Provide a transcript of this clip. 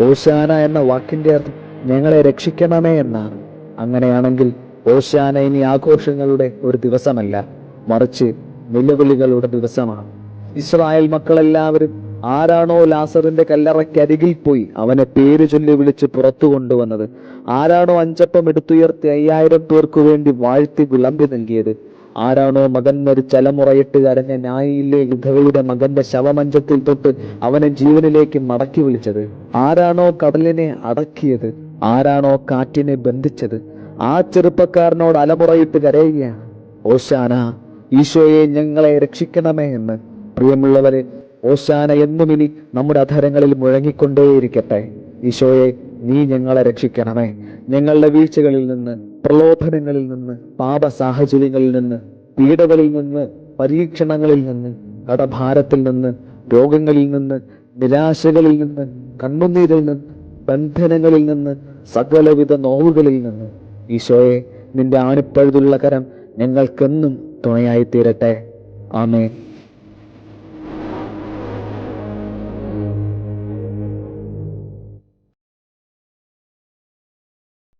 ഓശാന എന്ന വാക്കിന്റെ അർത്ഥം ഞങ്ങളെ രക്ഷിക്കണമേ എന്നാണ്. അങ്ങനെയാണെങ്കിൽ ഓശാന ഇനി ആഘോഷങ്ങളുടെ ഒരു ദിവസമല്ല മറിച്ച് നിലവിളികളുടെ ദിവസമാണ്. ഇസ്രായേൽ മക്കളെല്ലാവരും ആരാണോ ലാസറിന്റെ കല്ലറയ്ക്കരികിൽ പോയി അവനെ പേര് ചൊല്ലി വിളിച്ച് പുറത്തു കൊണ്ടുവന്നത്. ആരാണോ അഞ്ചപ്പം എടുത്തുയർത്തി അയ്യായിരം പേർക്ക് വേണ്ടി വാഴ്ത്തി വിളമ്പി നൽകിയത്. ആരാണോ മകൻ ഒരു ചലമുറയിട്ട് കരഞ്ഞ ന്യായിയിലെ വിധവയുടെ മകന്റെ ശവമഞ്ചത്തിൽ തൊട്ട് അവനെ ജീവനിലേക്ക് മടക്കി വിളിച്ചത്. ആരാണോ കടലിനെ അടക്കിയത് ആരാണോ കാറ്റിനെ ബന്ധിച്ചത് ആ ചെറുപ്പക്കാരനോട് അലമുറയിട്ട് കരയുകയാണ്. ഓശാന ഈശോയെ ഞങ്ങളെ രക്ഷിക്കണമേ എന്ന്. പ്രിയമുള്ളവരെ ഓശാന എന്നും ഇനി നമ്മുടെ അധരങ്ങളിൽ മുഴങ്ങിക്കൊണ്ടേയിരിക്കട്ടെ. ഈശോയെ നീ ഞങ്ങളെ രക്ഷിക്കണമേ. ഞങ്ങളുടെ വീഴ്ചകളിൽ നിന്ന് പ്രലോഭനങ്ങളിൽ നിന്ന് പാപ സാഹചര്യങ്ങളിൽ നിന്ന് പീഡകളിൽ നിന്ന് പരീക്ഷണങ്ങളിൽ നിന്ന് കടഭാരത്തിൽ നിന്ന് രോഗങ്ങളിൽ നിന്ന് നിരാശകളിൽ നിന്ന് കണ്ണുനീരിൽ നിന്ന് ബന്ധനങ്ങളിൽ നിന്ന് സകലവിധ നോവുകളിൽ നിന്ന്. ഈശോയെ നിന്റെ ആണിപ്പഴുതുള്ള കരം ഞങ്ങൾക്കെന്നും തുണയായി തീരട്ടെ. ആമേ